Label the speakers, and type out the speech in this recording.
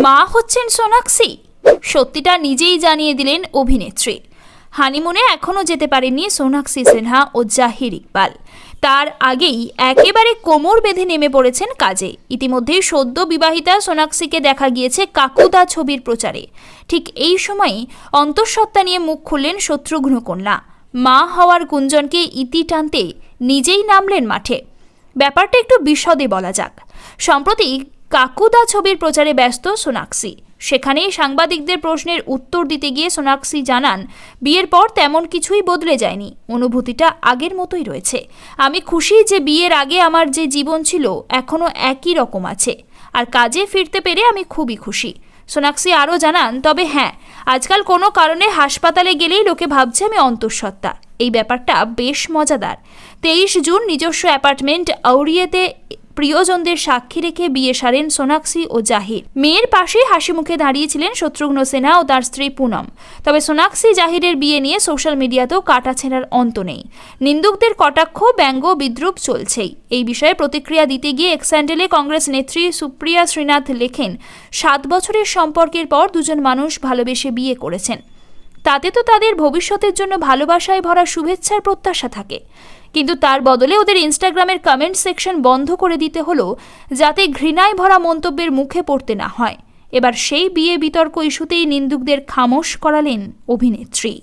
Speaker 1: মা হচ্ছেন সোনাক্ষী। সত্যিটা নিজেই জানিয়ে দিলেন অভিনেত্রী। হানিমুনে এখনও যেতে পারেননি সোনাক্ষী সিনহা ও জাহির ইকবাল। তার আগেই একেবারে কোমর বেঁধে নেমে পড়েছেন কাজে। ইতিমধ্যেই সদ্য বিবাহিতা সোনাক্ষীকে দেখা গিয়েছে কাকুদা ছবির প্রচারে। ঠিক এই সময়ই অন্তঃসত্ত্বা নিয়ে মুখ খুললেন শত্রুঘ্ন কন্যা। মা হওয়ার গুঞ্জনকে ইতি টানতে নিজেই নামলেন মাঠে। ব্যাপারটা একটু বিশদে বলা যাক। সম্প্রতি কাকুদা ছবির প্রচারে ব্যস্ত সোনাক্ষী। সেখানেই সাংবাদিকদের প্রশ্নের উত্তর দিতে গিয়ে সোনাক্ষী জানান, বিয়ের পর তেমন কিছুই বদলে যায়নি, অনুভূতিটা আগের মতোই রয়েছে। আমি খুশি যে বিয়ের আগে আমার যে জীবন ছিল এখনও একই রকম আছে, আর কাজে ফিরতে পেরে আমি খুবই খুশি। সোনাক্ষী আরও জানান, তবে হ্যাঁ আজকাল কোনো কারণে হাসপাতালে গেলেই লোকে ভাবছে আমি অন্তঃসত্ত্বা। এই ব্যাপারটা বেশ মজাদার। তেইশ জুন নিজস্ব অ্যাপার্টমেন্ট আউরিয়েতে প্রিয়জনদের সাক্ষী রেখে বিয়ে সারেন সোনাক্ষী ও জাহির। মেয়ের পাশে হাসি মুখে দাঁড়িয়েছিলেন শত্রুঘ্ন সিনহা ও তার স্ত্রী পুনম। তবে সোনাক্ষী জাহিরের বিয়ে নিয়ে সোশ্যাল মিডিয়াতেও কাটা ছেঁড়ার অন্ত নেই। নিন্দুকদের কটাক্ষ, ব্যঙ্গ বিদ্রুপ চলছেই। এই বিষয়ে প্রতিক্রিয়া দিতে গিয়ে এক স্যান্ডেলে কংগ্রেস নেত্রী সুপ্রিয়া শ্রীনাথ লেখেন, সাত বছরের সম্পর্কের পর দুজন মানুষ ভালোবেসে বিয়ে করেছেন। তাতে তো তাদের ভবিষ্যতের জন্য ভালোবাসায় ভরা শুভেচ্ছার প্রত্যাশা থাকে। কিন্তু তার বদলে ওদের ইনস্টাগ্রামের কমেন্ট সেকশন বন্ধ করে দিতে হলো যাতে ঘৃণায় ভরা মন্তব্যের মুখে পড়তে না হয়। এবার সেই বিয়ে বিতর্ক ইস্যুতেই নিন্দুকদের খামোশ করালেন অভিনেত্রী।